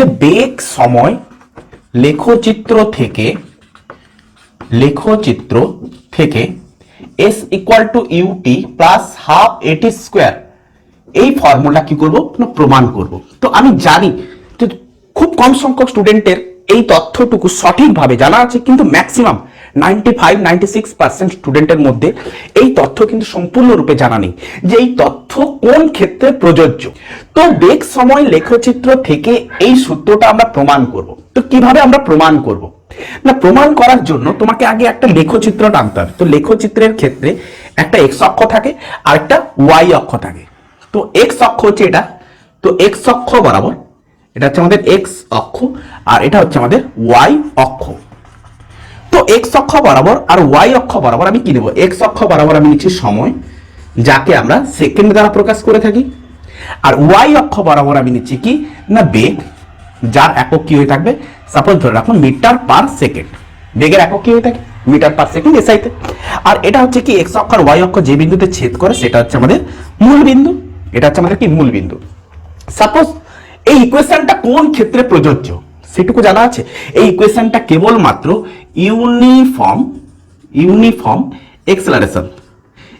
যে বেগ সময় লেখচিত্র থেকে লেখচিত্র থেকে S equal to UT plus half AT square এই ফর্মুলা কি করব? প্রমাণ করব। তো আমি জানি খুব কম সংখ্যক স্টুডেন্টের এই তথ্যটুকু সঠিকভাবে জানা আছে, কিন্তু maximum ninety five ninety six percent স্টুডেন্টের মধ্যে এই তথ্য কিন্তু সম্পূর্ণরূপে জানা নেই যে এই তথ্য কোন ক্ষেত্রে প্রযোজ্য। তো বেগ সময় লেখচিত্র থেকে এই সূত্রটা আমরা প্রমাণ করব। তো কীভাবে আমরা প্রমাণ করব? না, প্রমাণ করার জন্য তোমাকে আগে একটা লেখচিত্র টানতে হবে। তো লেখচিত্রের ক্ষেত্রে একটা এক্স অক্ষ থাকে আর একটা ওয়াই অক্ষ থাকে। তো এক্স অক্ষ হচ্ছে এটা। তো এক্স অক্ষ বরাবর এটা হচ্ছে আমাদের এক্স অক্ষ, আর এটা হচ্ছে আমাদের ওয়াই অক্ষ। এক্স অক্ষ বরাবর আর ওয়াই অক্ষ বরাবর আমি কি নেব এক্স অক্ষ বরাবর আমি নিচ্ছি সময়, যাকে আমরা সেকেন্ড দ্বারা প্রকাশ করে থাকি। আর ওয়াই অক্ষ বরাবর আমি নিচ্ছি কি? না, বেগ, যার একক কি হয়ে থাকবে? সাপোজ ধরে রাখুন মিটার পার সেকেন্ড। বেগের একক কি হয়ে থাকে? মিটার পার সেকেন্ড এসআইতে আর এটা হচ্ছে কি এক্স অক্ষ আর ওয়াই অক্ষ যে বিন্দুতে ছেদ করে, সেটা হচ্ছে আমাদের মূল বিন্দু। এটা হচ্ছে আমাদের কি? মূল বিন্দু। সাপোজ এই ইকুয়েশনটা কোন ক্ষেত্রে প্রযোজ্য? সেটুকু জানা আছে? এই ইকুয়েশনটা কেবলমাত্র uniform uniform acceleration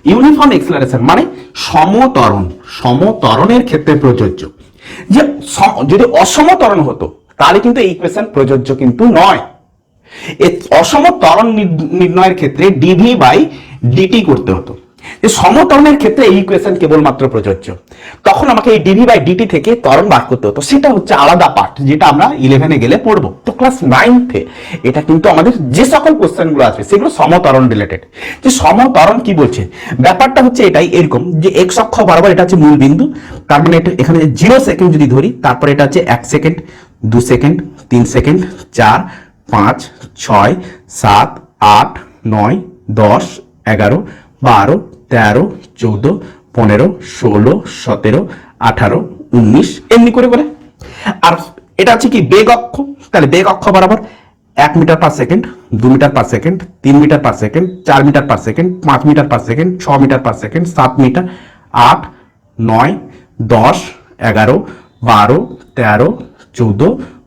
uniform acceleration মানে সমতরণ, সমতরণের ক্ষেত্রে প্রযোজ্য। যে যদি অসমতরণ হতো, তাহলে কিন্তু এই ইকুয়েশন প্রযোজ্য কিন্তু নয়। অসমতরণ নির্ণয়ের ক্ষেত্রে ডিভি বাই ডিটি করতে হতো। যে সমতরণের ক্ষেত্রে এই ইকুয়েশন কেবলমাত্র প্রযোজ্য। তখন আমাকে এই ডিভি বাই ডিটি থেকে ত্বরণ বার করতে হতো। সেটা হচ্ছে আলাদা পার্ট যেটা আমরা ইলেভেনে গেলে পড়ব। তো ক্লাস নাইনথে এটা কিন্তু আমাদের যে সকল কোশ্চেনগুলো আসবে সেগুলো সমতরণ রিলেটেড যে সমতরণ কি বলছে? ব্যাপারটা হচ্ছে এটাই, এরকম যে এক্স অক্ষ বরাবর এটা হচ্ছে মূল বিন্দু, তার মানে এটা এখানে জিরো সেকেন্ড যদি ধরি, তারপরে এটা হচ্ছে এক সেকেন্ড দু সেকেন্ড তিন সেকেন্ড চার, পাঁচ, ছয়, সাত, আট, নয়, দশ, এগারো বারো, তেরো, চৌদ্দ, পনেরো, ষোলো, সতেরো, আঠারো, উনিশ, এমনি করে করে আর এটা হচ্ছে কি বেগ অক্ষ? তাহলে বেগ অক্ষ বরাবর এক মিটার পার সেকেন্ড দু মিটার পার সেকেন্ড তিন মিটার পার সেকেন্ড চার মিটার পার সেকেন্ড পাঁচ মিটার পার সেকেন্ড ছ মিটার পার সেকেন্ড সাত মিটার, আট, নয়, দশ, এগারো, বারো, তেরো, চৌদ্দ,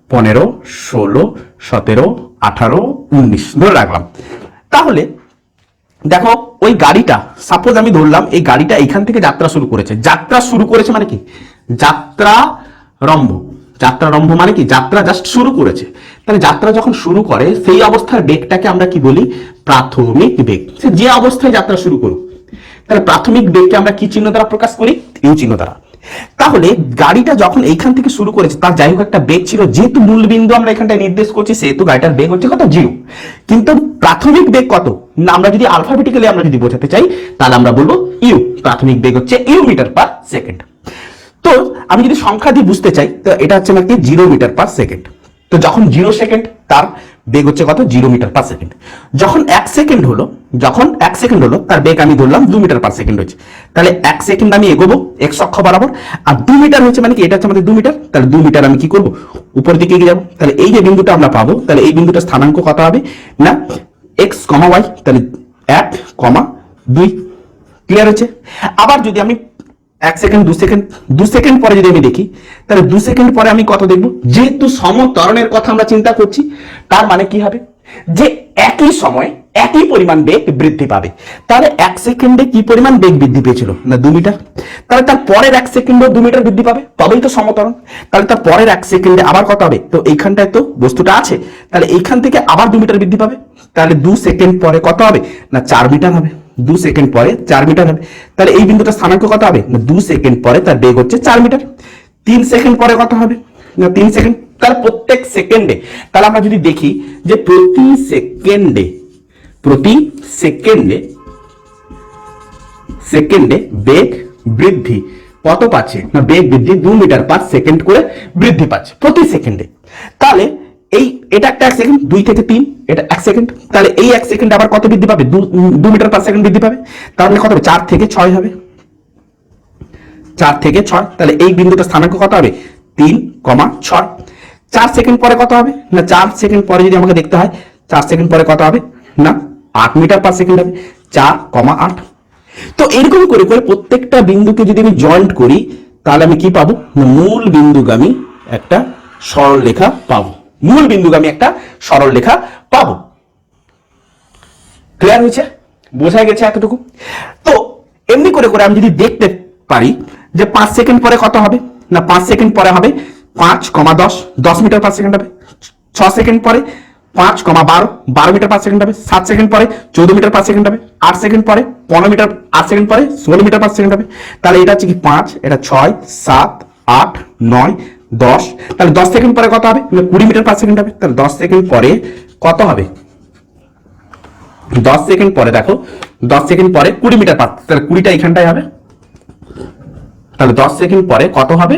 পনেরো, ষোলো, সতেরো, আঠারো, উনিশ, ধরে রাখলাম। তাহলে দেখো, ওই গাড়িটা সাপোজ আমি ধরলাম, এই গাড়িটা এখান থেকে যাত্রা শুরু করেছে। যাত্রা শুরু করেছে মানে কি? যাত্রা রম্ভ। যাত্রা রম্ভ মানে কি? যাত্রা জাস্ট শুরু করেছে। তাহলে যাত্রা যখন শুরু করে, সেই অবস্থার বেগটাকে আমরা কি বলি? প্রাথমিক বেগ সে যে অবস্থায় যাত্রা শুরু করুক। তাহলে প্রাথমিক বেগকে আমরা কি চিহ্ন দ্বারা প্রকাশ করি? ইউ চিহ্ন দ্বারা। তাহলে গাড়িটা যখন এইখান থেকে শুরু করেছে, তার যাই হোক একটা বেগ ছিল, যেহেতু মূল বিন্দু আমরা এখানটায় নির্দেশ করছি, সেহেতু গাড়িটার বেগ হচ্ছে কত? জিরো। কিন্তু প্রাথমিক বেগ কত? না, আমরা যদি আলফাবেটিক্যালি আমরা যদি বোঝাতে চাই, তাহলে আমরা বলব ইউ। প্রাথমিক বেগ হচ্ছে ইউ মিটার পার সেকেন্ড। তো আমি যদি সংখ্যা দিয়ে বুঝতে চাই, তো এটা হচ্ছে নাকি জিরো মিটার পার সেকেন্ড। তো যখন জিরো সেকেন্ড, তার বেগ হচ্ছে কত? Zero metre per second. যখন এক সেকেন্ড হলো যখন এক সেকেন্ড হলো, তার বেগ আমি ধরলাম দু মিটার পার সেকেন্ড হচ্ছে তাহলে এক সেকেন্ড আমি এগোবো এক্স অক্ষ বরাবর, আর দু মিটার হচ্ছে মানে কি, এটা হচ্ছে আমাদের দু মিটার, তাহলে দু মিটার আমি কি করব? উপর দিকে এগিয়ে যাব। তাহলে এই যে বিন্দুটা আমরা পাবো, তাহলে এই বিন্দুটা স্থানাঙ্ক কত হবে? না এক্স কমা ওয়াই তাহলে এক কমা দুই ক্লিয়ার হচ্ছে আবার যদি আমি এক সেকেন্ড, দু সেকেন্ড দু সেকেন্ড পরে যদি আমি দেখি, তাহলে দু সেকেন্ড পরে আমি কত দেখব? যেহেতু সমতরণের কথা আমরা চিন্তা করছি, তার মানে কি হবে? যে একই সময় একই পরিমাণ বেগ বৃদ্ধি পাবে। তাহলে এক সেকেন্ডে কি পরিমাণ বেগ বৃদ্ধি পেয়েছিল? না, দু মিটার। তাহলে তার পরের এক সেকেন্ডে দু মিটার বৃদ্ধি পাবে, তবেই তো সমতরণ। তাহলে তার পরের এক সেকেন্ডে আবার কত হবে? তো এইখানটায় তো বস্তুটা আছে। তাহলে এইখান থেকে আবার দু মিটার বৃদ্ধি পাবে। তাহলে দু সেকেন্ড পরে কত হবে? না, চার মিটার হবে। দু সেকেন্ড পরে চার মিটার হবে। তাহলে এই বিন্দুটা স্থানাঙ্ক কত হবে? না, দু সেকেন্ড পরে তার বেগ হচ্ছে চার মিটার। তিন সেকেন্ড পরে কত হবে? না, তিন সেকেন্ড। তাহলে প্রত্যেক সেকেন্ডে, তাহলে আমরা যদি দেখি যে প্রতি সেকেন্ডে প্রতি সেকেন্ডে সেকেন্ডে বেগ বৃদ্ধি। কত পাচ্ছে? না, বেগ বৃদ্ধি দু মিটার পার সেকেন্ড করে বৃদ্ধি পাচ্ছে প্রতি সেকেন্ডে। তাহলে এই, এটা একটা এক সেকেন্ড, দুই থেকে তিন, এটা এক সেকেন্ড। তাহলে এই এক সেকেন্ড আবার কত বৃদ্ধি পাবে? দু মিটার পার সেকেন্ড বৃদ্ধি পাবে। তাহলে কত হবে? চার থেকে ছয় হবে। চার থেকে ছয়। তাহলে এই বিন্দুটা স্থানাঙ্ক কত হবে? তিন কমা ছয়। চার সেকেন্ড পরে কত হবে? না, চার সেকেন্ড পরে যদি আমাকে দেখতে হয়, চার সেকেন্ড পরে কত হবে? না আট মিটার পার সেকেন্ড হবে, চার কমা আট। তো এরকম করে করে প্রত্যেকটা বিন্দুকে যদি আমি জয়েন্ট করি, তাহলে আমি কি পাবো? মূল বিন্দুগামী একটা সরল রেখা পাবো। মূল বিন্দুগামী একটা সরল রেখা পাবো। ক্লিয়ার হয়েছে? বোঝা গেছে এতটুকু? তো এমনি করে করে আমি যদি দেখতে পারি যে পাঁচ সেকেন্ড পরে কত হবে? না, পাঁচ সেকেন্ড পরে হবে, পাঁচ কমা দশ দশ মিটার পার সেকেন্ড হবে। ছ সেকেন্ড পরে পাঁচ কমা বারো বারো মিটার পার সেকেন্ড হবে, সাত সেকেন্ড পরে, চৌদ্দ মিটার পার সেকেন্ড হবে, আট সেকেন্ড পরে, পনেরো মিটার, আট সেকেন্ড পরে, ষোলো মিটার পার সেকেন্ড হবে। তাহলে এটা হচ্ছে কি পাঁচ, এটা ছয়, সাত, আট, নয়, দশ। তাহলে দশ সেকেন্ড পরে কত হবে? কুড়ি মিটার পার সেকেন্ড হবে। তাহলে দশ সেকেন্ড পরে কত হবে? দশ সেকেন্ড পরে দেখো, দশ সেকেন্ড পরে কুড়ি মিটার পার, তাহলে কুড়িটা এখানটায় হবে। তাহলে দশ সেকেন্ড পরে কত হবে?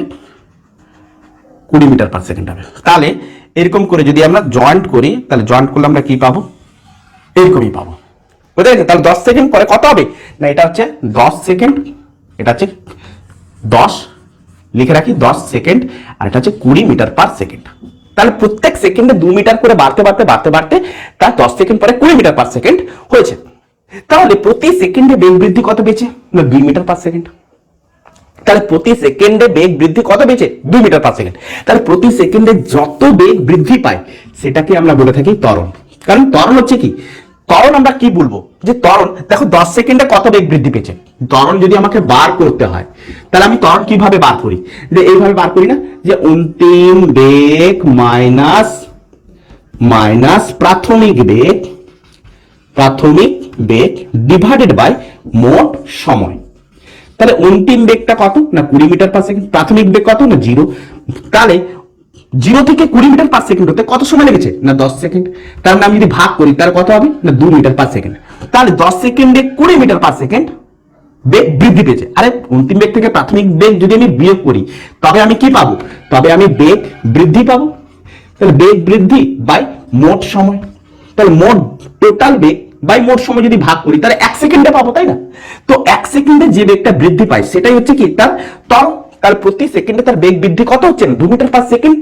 কুড়ি মিটার পার সেকেন্ড হবে। তাহলে এরকম করে যদি আমরা জয়েন্ট করি, তাহলে জয়েন্ট করলে আমরা কি পাবো? এরকমই পাবো। বুঝতে পেরেছ তাহলে দশ সেকেন্ড পরে কত হবে? না, এটা হচ্ছে দশ সেকেন্ড, এটা হচ্ছে দশ, লিখে রাখি দশ সেকেন্ড, আর এটা হচ্ছে কুড়ি মিটার পার সেকেন্ড। তাহলে প্রত্যেক সেকেন্ডে দু মিটার করে বাড়তে বাড়তে বাড়তে বাড়তে তার দশ সেকেন্ড পরে কুড়ি মিটার পার সেকেন্ড হয়েছে। তাহলে প্রতি সেকেন্ডে বেগ বৃদ্ধি কত বেড়েছে না, দুই মিটার পার সেকেন্ড। তাহলে প্রতি সেকেন্ডে বেগ বৃদ্ধি কত বেড়েছে দুই মিটার পার সেকেন্ড তাহলে প্রতি সেকেন্ডে যত বেগ বৃদ্ধি পায়, সেটাকে আমরা বলে থাকি ত্বরণ। কারণ ত্বরণ হচ্ছে কি? ত্বরণ আমরা কি বলব? যে ত্বরণ, দেখো দশ সেকেন্ডে কত বেগ বৃদ্ধি পেয়েছে? ত্বরণ যদি আমাকে বার করতে হয়, তাহলে আমি ত্বরণ কীভাবে বার করি? যে এইভাবে বার করি না? যে অন্তিম বেগ মাইনাস মাইনাস প্রাথমিক বেগ প্রাথমিক বেগ ডিভাইডেড বাই মোট সময়। তাহলে অন্তিম বেগটা কত? না, কুড়ি মিটার পার সেকেন্ড প্রাথমিক বেগ কত? না জিরো তাহলে জিরো থেকে কুড়ি মিটার পার সেকেন্ড হতে কত সময় লেগেছে? না, দশ সেকেন্ড তার মানে আমি যদি ভাগ করি, তাহলে কত হবে? না, দু মিটার পার সেকেন্ড তাহলে দশ সেকেন্ডে কুড়ি মিটার পার সেকেন্ড বেগ বৃদ্ধি পেয়েছে। আরে, অন্তিম বেগ থেকে প্রাথমিক বেগ যদি আমি বিয়োগ করি, তবে আমি কি পাবো? তবে আমি বেগ বৃদ্ধি পাবো। তাহলে বেগ বৃদ্ধি বাই মোট সময়। তাহলে মোট টোটাল বেগ বাই মোট সময় যদি ভাগ করি, তাহলে এক সেকেন্ডে পাবো, তাই না? তো এক সেকেন্ডে যে বেগটা বৃদ্ধি পায়, সেটাই হচ্ছে কি? তার ত্বরণ তার প্রতি সেকেন্ডে তার বেগ বৃদ্ধি কত হচ্ছে? দু মিটার পার সেকেন্ড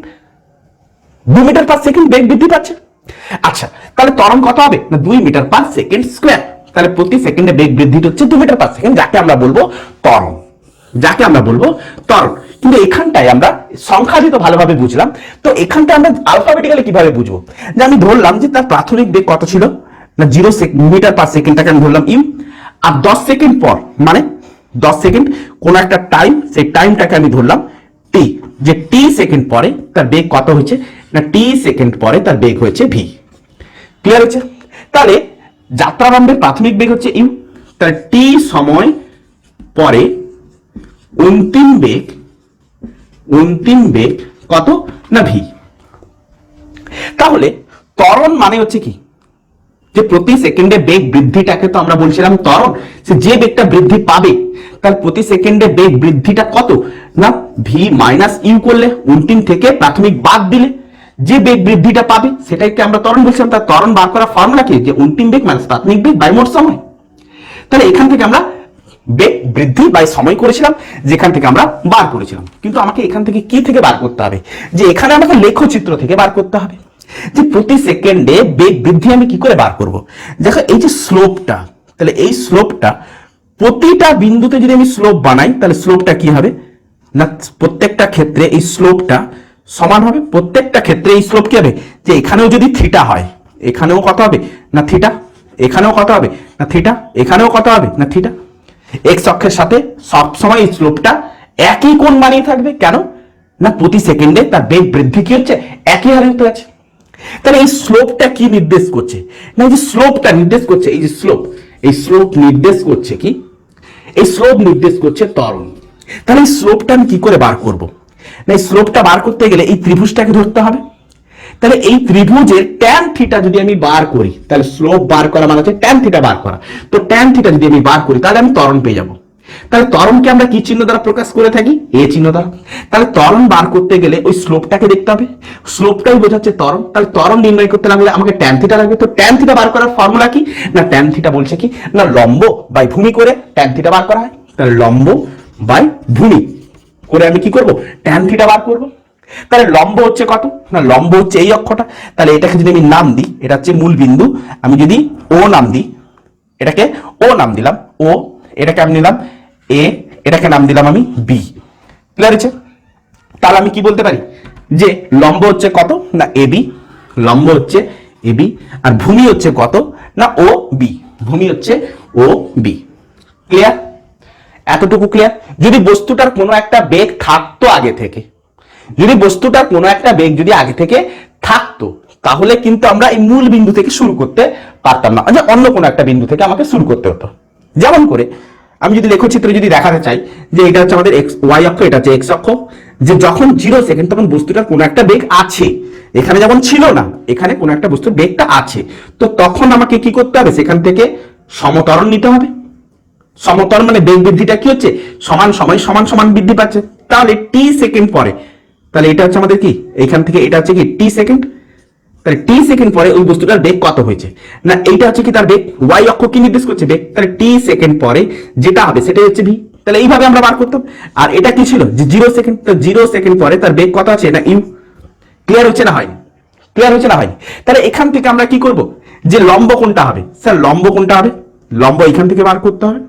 দু মিটার পার সেকেন্ড বেগ বৃদ্ধি পাচ্ছে। আচ্ছা তাহলে ত্বরণ কত হবে? না, দুই মিটার পার সেকেন্ড স্কোয়ার তাহলে প্রতি সেকেন্ডে বেগ বৃদ্ধি হচ্ছে দু মিটার পার সেকেন্ড যাকে আমরা বলব ত্বরণ যাকে আমরা বলব ত্বরণ কিন্তু এখানটায় আমরা সংখ্যাধিত ভালোভাবে বুঝলাম, তো এখানটায় আমরা আলফাবেটিক্যালি কীভাবে বুঝব? যে আমি ধরলাম যে তার প্রাথমিক বেগ কত ছিল? না জিরো মিটার পার সেকেন্ডটাকে আমি ধরলাম ইউ আর দশ সেকেন্ড পর মানে দশ সেকেন্ড কোন একটা টাইম সেই টাইমটাকে আমি ধরলাম টি যে টি সেকেন্ড পরে তার বেগ কত হয়েছে, না টি সেকেন্ড পরে তার বেগ হয়েছে ভি ক্লিয়ার হচ্ছে তাহলে যাত্রারম্ভের প্রাথমিক বেগ হচ্ছে ইউ তাহলে টি সময় পরে অন্তিম বেগ অন্তিম বেগ কত, না ভি তাহলে ত্বরণ মানে হচ্ছে কি? যে প্রতি সেকেন্ডে বেগ বৃদ্ধিটাকে তো আমরা বলছিলাম ত্বরণ, সে যে বেগটা বৃদ্ধি পাবে, তার প্রতি সেকেন্ডে বেগ বৃদ্ধিটা কত? না ভি মাইনাস ইউ করলে অন্তিম থেকে প্রাথমিক বাদ দিলে যে বেগ বৃদ্ধিটা পাবে, সেটাকে আমরা ত্বরণ বলছিলাম। তার ত্বরণ বার করার ফর্মুলা কি? যে অন্তিম বেগ মাইনাস প্রাথমিক বেগ বাই মোট সময়। তাহলে এখান থেকে আমরা বেগ বৃদ্ধি বাই সময় করেছিলাম, যেখান থেকে আমরা বার করেছিলাম। কিন্তু আমাকে এখান থেকে কি থেকে বার করতে হবে? যে এখানে আমাকে লেখচিত্র থেকে বার করতে হবে। যে প্রতি সেকেন্ডে বেগ বৃদ্ধি আমি কি করে বার করব? দেখো এই যে স্লোপটা, তাহলে এই স্লোপটা প্রতিটা বিন্দুতে যদি আমি স্লোপ বানাই, তাহলে স্লোপটা কি হবে? না, প্রত্যেকটা ক্ষেত্রে এই স্লোপটা সমান হবে? প্রত্যেকটা ক্ষেত্রে এই স্লোপ কি হবে? যে এখানেও যদি থিটা হয়, এখানেও কত হবে? না, থিটা, এখানেও কত হবে? না, থিটা, এখানেও কত হবে? না, থিটা। এক্স অক্ষের সাথে সবসময় এই স্লোপটা একই কোণ বানিয়ে থাকবে। কেন? না, প্রতি সেকেন্ডে তার বেগ বৃদ্ধি কি হচ্ছে? একই হারে হতে আছে। তাহলে এই স্লোপটা কি নির্দেশ করছে? না, এই যে স্লোপটা নির্দেশ করছে, এই যে স্লোপ, এই স্লোপ নির্দেশ করছে কি? এই স্লোপ নির্দেশ করছে ত্বরণ তাহলে এই স্লোপটা আমি কি করে বার করব? না, এই স্লোপটা বার করতে গেলে এই ত্রিভুজটাকে ধরতে হবে। তাহলে এই ত্রিভুজের ট্যান থিটা যদি আমি বার করি, তাহলে স্লোপ বার করা মানে হচ্ছে ট্যান থিটা বার করা। তো ট্যান থিটা যদি আমি বার করি, তাহলে আমি ত্বরণ পেয়ে যাব। তাহলে তরণকে আমরা কি চিহ্ন দ্বারা প্রকাশ করে থাকি? এ চিহ্ন দ্বারা। তাহলে তরণ বার করতে গেলে ওই স্লোপটাকে দেখতে হবে। স্লোপটাই বোঝাচ্ছে তরণ। তাহলে তরণ নির্ণয় করতে লাগলে আমাকে ট্যান থিটা লাগবে। তো ট্যান থিটা বার করার ফর্মুলা কি? না ট্যান থিটা বলছে কি? না, লম্ব বাই ভূমি করে ট্যান থিটা বার করা হয়। তাহলে লম্ব বাই ভূমি করে আমি কি করব? ট্যান থিটা বার করব। তাহলে লম্ব হচ্ছে কত? না, লম্ব হচ্ছে এই অক্ষটা। তাহলে এটাকে যদি আমি নাম দিই, এটা হচ্ছে মূল বিন্দু। আমি যদি ও নাম দিই, এটাকে ও নাম দিলাম। ও এটাকে আমি নিলাম এ এটাকে নাম দিলাম আমি বি ক্লিয়ার হচ্ছে তাহলে আমি কি বলতে পারি? যে লম্ব হচ্ছে কত? না এবি লম্ব হচ্ছে এবি আর ভূমি হচ্ছে কত? না ও বি ভূমি হচ্ছে ও বি ক্লিয়ার এতটুকু ক্লিয়ার যদি বস্তুটার কোনো একটা বেগ থাকতো আগে থেকে, যদি বস্তুটার কোনো একটা বেগ যদি আগে থেকে থাকতো, তাহলে কিন্তু আমরা এই মূল বিন্দু থেকে শুরু করতে পারতাম না। যে অন্য কোনো একটা বিন্দু থেকে আমাকে শুরু করতে হতো। যেমন করে আমি যদি লেখচিত্রে যদি দেখাতে চাই যে এটা হচ্ছে আমাদের এক্স ওয়াই অক্ষ, এটা হচ্ছে এক্স অক্ষ, যে যখন জিরো সেকেন্ড তখন বস্তুটার কোনো একটা বেগ আছে। এখানে যেমন ছিল না, এখানে কোনো একটা বস্তুর বেগটা আছে। তো তখন আমাকে কি করতে হবে? সেখান থেকে সমতরণ নিতে হবে। সমতল মানে বেগ বৃদ্ধিটা কি হচ্ছে? সমান সময়, সমান সমান বৃদ্ধি পাচ্ছে। তাহলে টি সেকেন্ড পরে। তাহলে এটা হচ্ছে আমাদের কি? এখান থেকে এটা হচ্ছে কি? টি সেকেন্ড তাহলে টি সেকেন্ড পরে ওই বস্তুটার বেগ কত হয়েছে? না, এইটা হচ্ছে কি তার বেগ ওয়াই অক্ষ কি নির্দেশ করছে বেগ তাহলে টি সেকেন্ড পরে যেটা হবে সেটাই হচ্ছে ভি তাহলে এইভাবে আমরা বার করতাম। আর এটা কি ছিল? যে জিরো সেকেন্ড তো জিরো সেকেন্ড পরে তার বেগ কত আছে? না ইউ ক্লিয়ার হচ্ছে না হয়নি ক্লিয়ার হচ্ছে না হয়নি তাহলে এখান থেকে আমরা কি করব? যে লম্ব কোনটা হবে। স্যার, লম্ব কোনটা হবে? লম্ব এখান থেকে বার করতে হবে।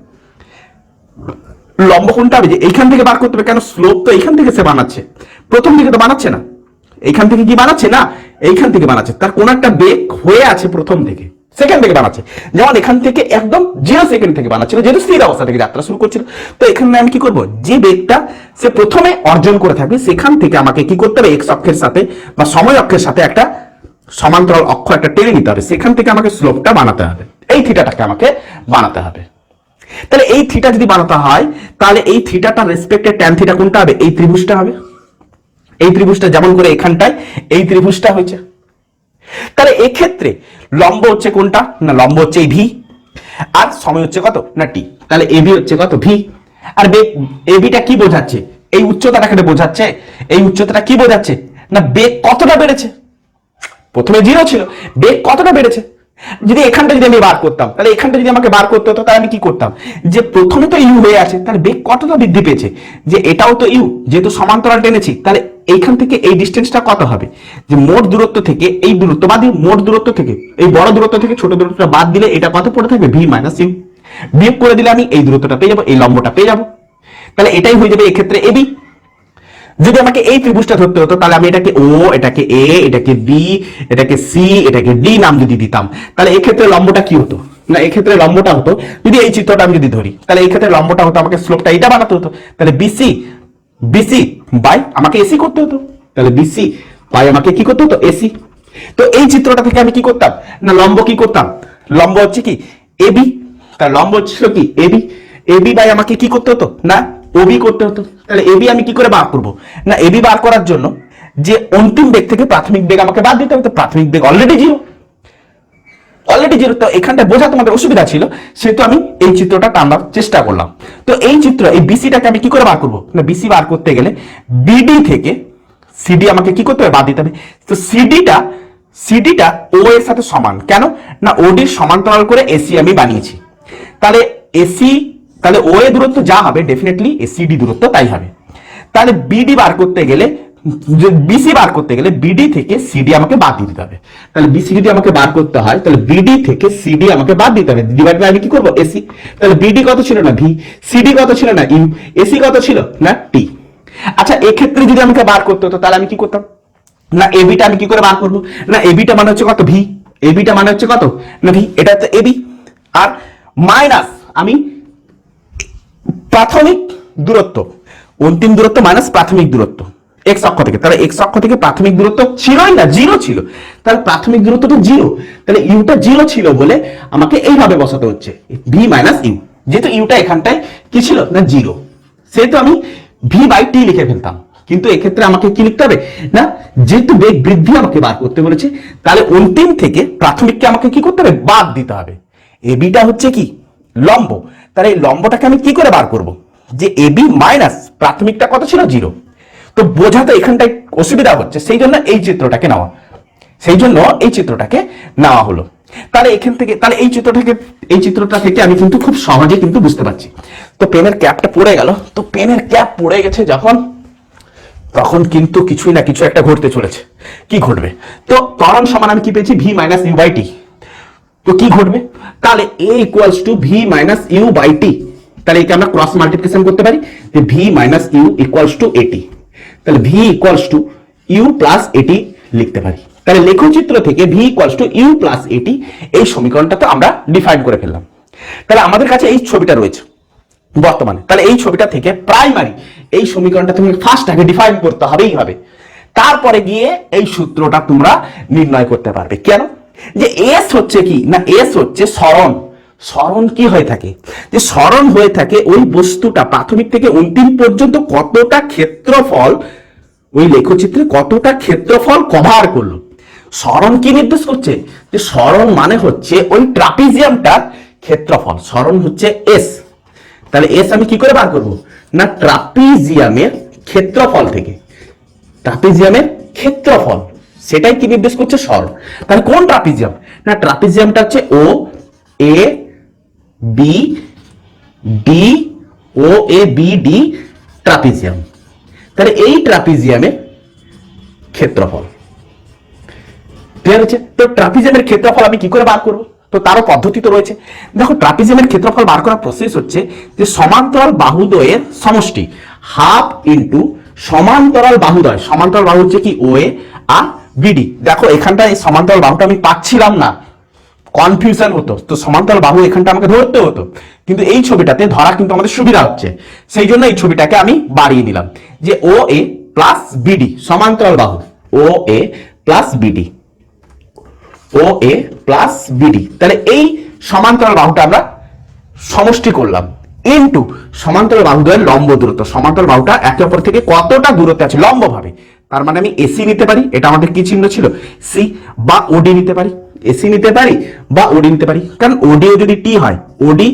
লম্ব কোনটা হবে যে এইখান থেকে বার করতে হবে। কেন? স্লোপ তো এইখান থেকে সে বানাচ্ছে। প্রথম দিকে তো বানাচ্ছে না। এইখান থেকে কি বানাচ্ছে? না এইখান থেকে বানাচ্ছে। তার কোন একটা বেগ হয়ে আছে প্রথম থেকে সেকেন্ড থেকে বানাচ্ছে। যেমন এখান থেকে একদম জিরো সেকেন্ড থেকে বানাচ্ছিল, যেহেতু স্থির অবস্থা থেকে যাত্রা শুরু করছিল। তো এখানে আমি কি করব? যে বেগটা সে প্রথমে অর্জন করে থাকবে, সেখান থেকে আমাকে কি করতে হবে? এক্স অক্ষের সাথে বা সময় অক্ষের সাথে একটা সমান্তরাল অক্ষ, একটা টেনে নিতে হবে। সেখান থেকে আমাকে স্লোপটা বানাতে হবে। এই থিটাটাকে আমাকে বানাতে হবে। তাহলে এই থিটা যদি বানাতে হয়, তাহলে এই থিটাটার রেসপেক্টে ট্যান থিটা কোনটা হবে? এই ত্রিভুজটা হবে। এই ত্রিভুজটা যেমন করে এখানটায়, এই ত্রিভুজটা হয়েছে। তাহলে এক্ষেত্রে লম্ব হচ্ছে কোনটা? না, লম্ব হচ্ছে এই ভি আর সময় হচ্ছে কত? না টি তাহলে এবি হচ্ছে কত? ভি আর বেগ এবিটা কি বোঝাচ্ছে? এই উচ্চতাটা উচ্চতাটাকে বোঝাচ্ছে। এই উচ্চতাটা কি বোঝাচ্ছে? না, বেগ কতটা বেড়েছে? প্রথমে জিরো ছিল। বেগ কতটা বেড়েছে? যদি এখানটা যদি আমি বার করতাম, তাহলে এখানটা যদি আমাকে বার করতে হতো, তাহলে আমি কি করতাম? যে প্রথমে তো ইউ হয়ে আছে, তাহলে বেগ কতটা বৃদ্ধি পেয়েছে? যে এটাও তো ইউ, যেহেতু সমান্তরাল টেনেছি, তাহলে এইখান থেকে এই ডিস্টেন্সটা কত হবে? যে মোট দূরত্ব থেকে এই দূরত্ব বাদ দিয়ে, মোট দূরত্ব থেকে, এই বড় দূরত্ব থেকে ছোট দূরত্বটা বাদ দিলে এটা কত পড়ে থাকবে? ভি মাইনাস ইউ বিয়োগ করে দিলে আমি এই দূরত্বটা পেয়ে যাব, এই লম্বটা পেয়ে যাব। তাহলে এটাই হয়ে যাবে এক্ষেত্রে এবি যদি আমাকে এই ত্রিভুজটা ধরতে হতো, তাহলে আমি এটাকে ও এটাকে এ এটাকে বি এটাকে সি এটাকে ডি নাম যদি দিতাম, তাহলে এই ক্ষেত্রে লম্বটা কি হতো? না, এই ক্ষেত্রে লম্বটা হতো। যদি এই চিত্রটা আমি যদি ধরি, তাহলে এই ক্ষেত্রে লম্বটা হতো, আমাকে স্লোপটা এটা বানাতে হতো। তাহলে বিসি বিসি বাই আমাকে এসি করতে হতো। তাহলে বিসি বাই আমাকে কি করতে হতো? এসি তো এই চিত্রটা থেকে আমি কি করতাম? না, লম্ব কি করতাম? লম্ব হচ্ছে কি? এবি তার লম্ব হচ্ছিল কি? এবি এবি বাই আমাকে কি করতে হতো? না ওবি করতে হতো। তাহলে এবি আমি কি করে বার করব? না এবি বার করার জন্য যে অন্তিম বেগ থেকে প্রাথমিক বেগ আমাকে বাদ দিতে হবে, তো প্রাথমিক বেগ অলরেডি জিরো অলরেডি জিরো তো এখানটা বোঝা তোমাদের অসুবিধা ছিল, সেহেতু আমি এই চিত্রটা টানার চেষ্টা করলাম। তো এই চিত্র, এই বিসিটাকে আমি কি করে বার করব? না বিসি বার করতে গেলে বিডি থেকে সিডি আমাকে কি করতে হবে? বাদ দিতে হবে। তো সিডিটা সিডিটা ও এর সাথে সমান। কেন? না ওডির সমান্তরাল করে এসি আমি বানিয়েছি। তাহলে এসি তাহলে ও এ দূরত্ব যা হবে ডেফিনেটলি এসিডি দূরত্ব তাই হবে। তাহলে বিডি বার করতে গেলে বিসি বার করতে গেলে বিডি থেকে সিডি আমাকে বাদ দিতে হবে। তাহলে বিসি যদি আমাকে বার করতে হয়, তাহলে বিডি থেকে সিডি আমাকে বাদ দিতে হবে। ডিভাইড বাই আমি কি করব? এসি তাহলে বিডি কত ছিল না ভি সিডি কত ছিল না ইউ এসি কত ছিল না টি আচ্ছা এক্ষেত্রে যদি আমাকে বার করতে হতো, তাহলে আমি কি করতাম? না এবিটা আমি কি করে বার করব? না এবিটা মানে হচ্ছে কত? ভি এবিটা মানে হচ্ছে কত? না ভি এটা হচ্ছে এবি আর মাইনাস আমি প্রাথমিক দূরত্ব, অন্তিম দূরত্ব মাইনাস প্রাথমিক দূরত্ব এক্স অক্ষ থেকে। তাহলে এক্স অক্ষ থেকে প্রাথমিক দূরত্ব ছিলই না জিরো ছিল। তাহলে প্রাথমিক দূরত্ব তো জিরো তাহলে ইউটা জিরো ছিল বলে আমাকে এইভাবে বসাতে হচ্ছে ভি মাইনাস ইউ যেহেতু ইউটা এখানটায় কি ছিল? না জিরো সেহেতু আমি ভি বাই টি লিখে ফেলতাম। কিন্তু এক্ষেত্রে আমাকে কি লিখতে হবে? না, যেহেতু বেগ বৃদ্ধি আমাকে বার করতে বলেছে, তাহলে অন্তিম থেকে প্রাথমিককে আমাকে কি করতে হবে? বাদ দিতে হবে। এবিটা হচ্ছে কি? লম্ব। তাহলে এই লম্বটাকে আমি কি করে বার করব? যে এবি মাইনাস প্রাথমিকটা কত ছিল? জিরো। তো বোঝাতে এখানটায় অসুবিধা হচ্ছে, সেই জন্য এই চিত্রটাকে নেওয়া। সেই জন্য এই চিত্রটাকে নেওয়া হলো। তাহলে এখান থেকে, তাহলে এই চিত্রটাকে, এই চিত্রটা থেকে আমি কিন্তু খুব সহজে কিন্তু বুঝতে পারছি। তো পেনের ক্যাপটা পড়ে গেল। তো পেনের ক্যাপ পড়ে গেছে যখন, তখন কিন্তু কিছুই না কিছু একটা ঘটতে চলেছে। কি ঘটবে? তো ত্বরণ সমান আমি কি পেয়েছি? V minus U by T. তো কি ঘটবে? তাহলে A equals to V minus U by T তাহলে একে আমরা ক্রস মাল্টিপ্লিকেশন করতে পারি। যে V minus U equals to AT তাহলে V equals to U plus AT লিখতে পারি। তাহলে লেখচিত্র থেকে V equals to U plus AT এই সমীকরণটা তো আমরা ডিফাইন করে ফেললাম। তাহলে আমাদের কাছে এই ছবিটা রয়েছে, বর্তমানে। তাহলে এই ছবিটা থেকে প্রাইমারি এই সমীকরণটা তুমি ফার্স্ট আগে ডিফাইন করতে হবেই হবে। তারপরে গিয়ে এই সূত্রটা তোমরা নির্ণয় করতে পারবে। কেন? যে এস হচ্ছে কি? না, এস হচ্ছে স্মরণ। স্মরণ কি হয়ে থাকে? যে স্মরণ হয়ে থাকে ওই বস্তুটা, প্রাথমিক থেকে অন্তিম পর্যন্ত কতটা ক্ষেত্রফল, ওই লেখচিত্রে কতটা ক্ষেত্রফল কভার করল? স্মরণ কি নির্দেশ করছে? যে স্মরণ মানে হচ্ছে ওই ট্রাপিজিয়ামটার ক্ষেত্রফল। স্মরণ হচ্ছে এস। তাহলে এস আমি কি করে বার করব? না, ট্রাপিজিয়ামের ক্ষেত্রফল থেকে। ট্রাপিজিয়ামের ক্ষেত্রফল। সেটাই কি নির্দেশ করছে? স্মরণ তাহলে কোন ট্রাপিজিয়াম? না, ট্রাপিজিয়ামটা হচ্ছে O A B D O A B D trapezium. তাহলে এই ট্রাপিজিয়ামের ক্ষেত্রফল। ক্লিয়ার হচ্ছে? তো ট্রাপিজিয়ামের ক্ষেত্রফল আমি কি করে বার করব? তো তারও পদ্ধতি তো রয়েছে। দেখো, ট্রাপিজিয়ামের ক্ষেত্রফল বার করার প্রসেস হচ্ছে যে সমান্তরাল বাহুদ্বয়ের সমষ্টি হাফ ইন্টু সমান্তরাল বাহুদ্বয়। সমান্তরাল বাহু হচ্ছে কি? ও এ আর বিডি। দেখো এখানটা এই সমান্তরাল বাহুটা আমি পাচ্ছিলাম না। কনফিউশন হতো। তো সমান্তরাল বাহু এখানটা আমাকে ধরতে হতো। কিন্তু এই ছবিটাতে ধরা কিন্তু আমাদের সুবিধা হচ্ছে। সেই জন্য এই ছবিটাকে আমি বাড়িয়ে দিলাম। যে ও এ প্লাস বিডি সমান্তরাল বাহু। O A plus BD O A plus BD তাহলে এই সমান্তরাল বাহুটা আমরা সমষ্টি করলাম। ইনটু সমান্তরাল বাহুদ্বয়ের লম্ব দূরত্ব। সমান্তরাল বাহুটা একে অপর থেকে কতটা দূরত্বে আছে? লম্ব ভাবে তার মানে আমি এসি নিতে পারি, এটা আমাদের কি চিহ্ন ছিল? সি বা ওডি নিতে পারি। এসি নিতে পারি বা ওডি নিতে পারি। কারণ ওডিও যদি টি হয় ওডি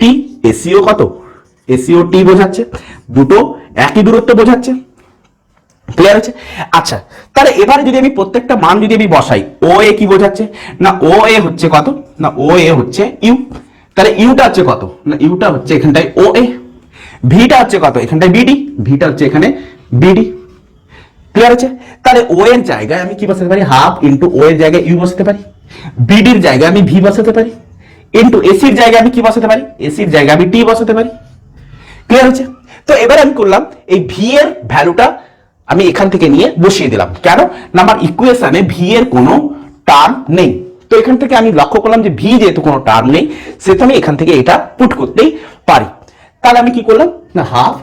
টি এসিও কত? এসিও টি বোঝাচ্ছে। দুটো একই দূরত্ব বোঝাচ্ছে। ক্লিয়ার আছে? আচ্ছা তাহলে এবারে যদি আমি প্রত্যেকটা মান যদি আমি বসাই ও এ কি বোঝাচ্ছে? না ও এ হচ্ছে কত? না ও এ হচ্ছে ইউ তাহলে ইউটা হচ্ছে কত? না ইউটা হচ্ছে এখানটায় ও এ ভিটা হচ্ছে কত? এখানটায় বিডি ভিটা হচ্ছে এখানে বিডি ক্লিয়ার আছে? তাহলে ও এর জায়গায় আমি কি বসাতে পারি? হাফ ইন্টু ও এর জায়গায় ইউ বসাতে পারি। বিডির জায়গায় আমি ভি বসাতে পারি। ইন্টু এসির জায়গায় আমি কি বসাতে পারি? এসির জায়গায় আমি টি বসাতে পারি। ক্লিয়ার হচ্ছে তো এবার আমি করলাম, এই ভি এর ভ্যালুটা আমি এখান থেকে নিয়ে বসিয়ে দিলাম। কেন? না আমার ইকুয়েশনে ভি এর কোনো টার্ম নেই। তো এখান থেকে আমি লক্ষ্য করলাম যে ভি যেহেতু কোনো টার্ম নেই, সেহেতু আমি এখান থেকে এটা পুট করতেই পারি। তাহলে আমি কি করলাম? না half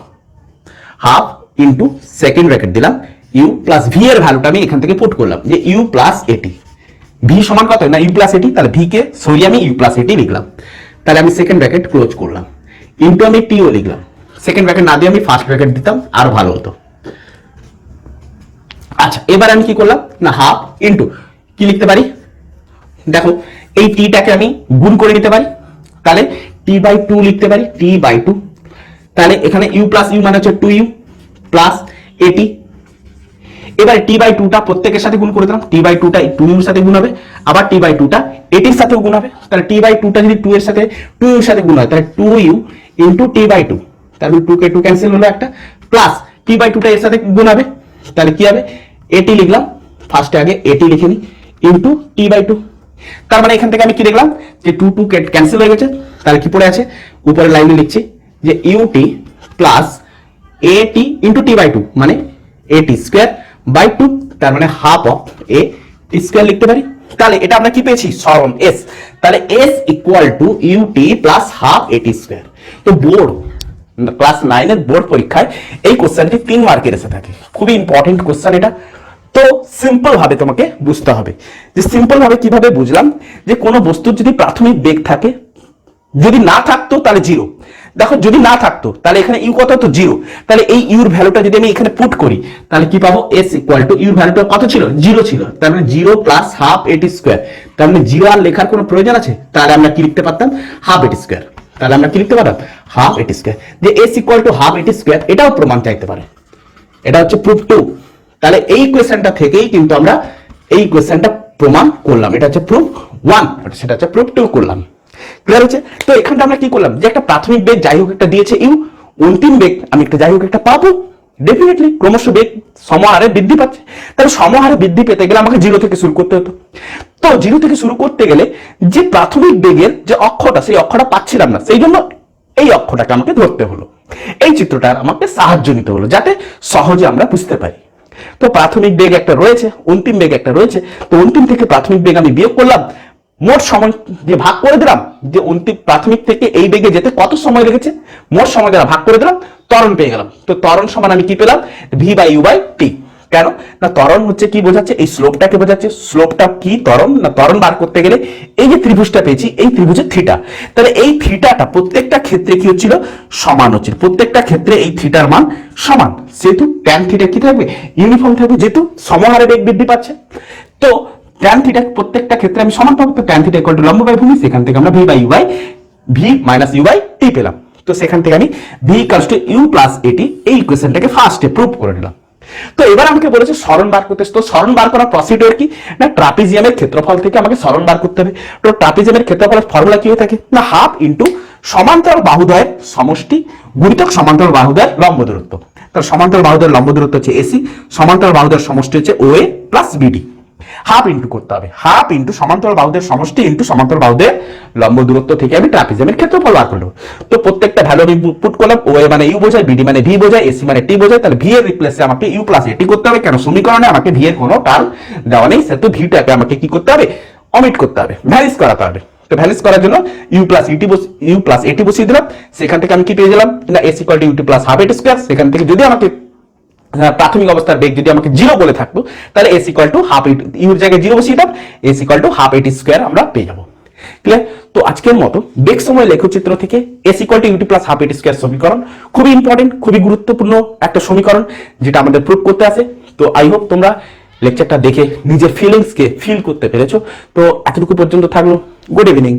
half into second bracket দিলাম। ইউ প্লাস ভি এর ভ্যালুটা আমি এখান থেকে পুট করলাম। যে ইউ প্লাস এটি ভি সমান কত? না ইউ প্লাস এটি তাহলে ভি কে সরিয়ে আমি ইউ প্লাস এটি লিখলাম। তাহলে আমি সেকেন্ড ব্র্যাকেট ক্লোজ করলাম। ইন্টু আমি টিও লিখলাম। সেকেন্ড ব্র্যাকেট না দিয়ে আমি ফার্স্ট ব্র্যাকেট দিতাম, আরও ভালো হতো। আচ্ছা এবার আমি কি করলাম? না হাফ ইন্টু কি লিখতে পারি? দেখো, এই টিটাকে আমি গুণ করে নিতে পারি। তাহলে টি বাই টু লিখতে পারি টি বাই টু তাহলে এখানে ইউ প্লাস ইউ মানে হচ্ছে টু ইউ প্লাস এটি এবার টি বাই টুটা প্রত্যেকের সাথে গুণ করে দিলাম। টি বাই টুটা টু ইউর সাথে গুণ হবে, আবার টি বাই টুটা এটির সাথেও গুণ হবে। তাহলে টি বাই টুটা যদি টু এর সাথে টু ইউর সাথে গুণ হয়, তাহলে two U into T by two তাহলে টু কে টু ক্যান্সেল হলো একটা। প্লাস টি বাই টুটা এর সাথে গুণ হবে। তাহলে কি হবে? এটি লিখলাম। ফার্স্টে আগে এটি লিখে নিই ইন্টু টি বাই টু তার মানে এখান থেকে আমি কি দেখলাম? যে টু টু ক্যান্সেল হয়ে গেছে। তাহলে কি পড়ে আছে? উপরের লাইনে লিখছি যে UT plus AT into T by two মানে এটি স্কোয়ার বাই টু তার মানে হাফ অফ এ স্কোয়ার লিখতে পারি। তাহলে এটা আমরা কি পেয়েছি? সরণ এস তাহলে S equal to UT plus half AT square তো বোর্ড ক্লাস নাইনের বোর্ড পরীক্ষায় এই কোশ্চেনটি তিন মার্কের এসে থাকে। খুবই ইম্পর্টেন্ট কোশ্চেন এটা। তো সিম্পল ভাবে তোমাকে বুঝতে হবে। যে সিম্পল ভাবে কীভাবে বুঝলাম? যে কোনো বস্তুর যদি প্রাথমিক বেগ থাকে যদি না থাকতো তাহলে জিরো দেখো, যদি না থাকতো, তাহলে এখানে ইউ কত তো জিরো তাহলে এই ইউর ভ্যালুটা যদি আমি এখানে পুট করি, তাহলে কি পাবো? এস ইকুয়াল টু ইউর ভ্যালুটা কত ছিল? জিরো ছিল। তার মানে zero plus half AT square তার মানে জিরো আর লেখার কোনো প্রয়োজন আছে? তাহলে আমরা কি লিখতে পারতাম? হাফ এটি স্কোয়ার তাহলে আমরা কি লিখতে পারতাম? হাফ এটি স্কোয়ার যে S equal to half AT square এটাও প্রমাণ চাইতে পারে। এটা হচ্ছে প্রুফ টু তাহলে এই কোয়েশ্চেনটা থেকেই কিন্তু আমরা এই কোয়েশ্চেনটা প্রমাণ করলাম। এটা হচ্ছে প্রুফ ওয়ান সেটা হচ্ছে প্রুফ টু করলাম। ক্লিয়ার হচ্ছে তো এখানটা আমরা কি করলাম? যে একটা প্রাথমিক বেগ যাই হোক একটা দিয়েছে ইউ, অন্তিম বেগ আমি একটা যাই হোক একটা পাবো। ডেফিনেটলি ক্রমশ বেগ সমহারে বৃদ্ধি পাচ্ছে। তাহলে সমহারে বৃদ্ধি পেতে গেলে আমাকে জিরো থেকে শুরু করতে হতো। তো জিরো থেকে শুরু করতে গেলে যে প্রাথমিক বেগের যে অক্ষটা, সেই অক্ষটা পাচ্ছিলাম না। সেই জন্য এই অক্ষটাকে আমাকে ধরতে হলো। এই চিত্রটার আমাকে সাহায্য নিতে হলো, যাতে সহজে আমরা বুঝতে পারি। তো প্রাথমিক বেগ একটা রয়েছে, অন্তিম বেগ একটা রয়েছে। তো অন্তিম থেকে প্রাথমিক বেগ আমি বিয়োগ করলাম। মোট সময় যে ভাগ করে দিলাম, যে অন্তিম প্রাথমিক থেকে এই বেগে যেতে কত সময় লেগেছে? মোট সময় দ্বারা ভাগ করে দিলাম, ত্বরণ পেয়ে গেলাম। তো ত্বরণ সমান আমি কি পেলাম? V by U by T কেন? না, ত্বরণ হচ্ছে কি বোঝাচ্ছে? এই স্লোপটাকে বোঝাচ্ছে। স্লোপটা কি? ত্বরণ। না, ত্বরণ বার করতে গেলে এই যে ত্রিভুজটা পেয়েছি, এই ত্রিভুজের থিটা তাহলে এই থিটাটা প্রত্যেকটা ক্ষেত্রে কি হচ্ছিল? সমান হচ্ছিল। প্রত্যেকটা ক্ষেত্রে এই থিটার মান সমান। সেহেতু ট্যান থিটা কি থাকবে? ইউনিফর্ম থাকবে, যেহেতু সমহারে বেগ বৃদ্ধি পাচ্ছে। তো ট্যান থিটা প্রত্যেকটা ক্ষেত্রে আমি সমান পাবো তো ট্যান থিটা ইকুয়াল টু লম্ব বাই ভূমি, সেখান থেকে আমরা V by U by V minus U by T পেলাম। তো সেখান থেকে আমি V equals to U plus AT এই ইকুয়েশনটাকে ফার্স্টে প্রুভ করে নিলাম। তো এবার আমাকে বলেছে সরণ বার করতে। তো সরণ বার করার প্রসিডিওর কি? না ট্রাপিজিয়ামের ক্ষেত্রফল থেকে আমাকে সরণ বার করতে হবে। তো ট্রাপিজিয়ামের ক্ষেত্রফলের ফর্মুলা কি হয়ে থাকে? না হাফ ইন্টু সমান্তরাল বাহুদ্বয়ের সমষ্টি গুণিতক সমান্তরাল বাহুদ্বয়ের লম্ব দূরত্ব। তার সমান্তরাল বাহুদ্বয়ের লম্ব দূরত্ব হচ্ছে এসি সমান্তরাল বাহুদ্বয়ের সমষ্টি হচ্ছে OA plus BD half into করতে হবে। হাফ ইন্টু সমান্তরাল বাহুদের সমষ্টি ইন্টু সমান্তরাল বাহুদের লম্ব দূরত্ব থেকে আমি ট্রাপিজিয়ামের ক্ষেত্রফল বার করলাম। তো প্রত্যেকটা ভ্যালু আমি পুট করলাম ও মানে ইউ বোঝায় বিডি মানে ভি বোঝায় এসি মানে টি বোঝায়, তাহলে ভি এর রিপ্লেসে আমাকে ইউ প্লাস এটি করতে হবে। কেন? সমীকরণে আমাকে ভি এর কোনো টার্ম দেওয়া নেই, সেহেতু ভিটাকে আমাকে কি করতে হবে? অমিট করতে হবে ভ্যালিস করাতে হবে। তো ভ্যালিস করার জন্য U plus AT U plus AT বসিয়ে দিলাম। সেখান থেকে আমি কি পেয়ে গেলাম? না S to UT plus half AT square সেখান থেকে যদি আমাকে প্রাথমিক অবস্থার বেগ যদি আমাকে জিরো বলে থাকতো, তাহলে S equal to half AT your জায়গায় জিরো বসিয়ে দাম S equal to half AT square আমরা পেয়ে যাব। ক্লিয়ার তো আজকের মতো বেগ সময় লেখচিত্র থেকে S equal to UT plus half AT square সমীকরণ খুবই ইম্পর্টেন্ট খুবই গুরুত্বপূর্ণ একটা সমীকরণ যেটা আমাদের প্রুভ করতে আছে। তো আই হোপ তোমরা লেকচারটা দেখে নিজের ফিলিংসকে ফিল করতে পেরেছ। তো এতটুকু পর্যন্ত থাকল। Good evening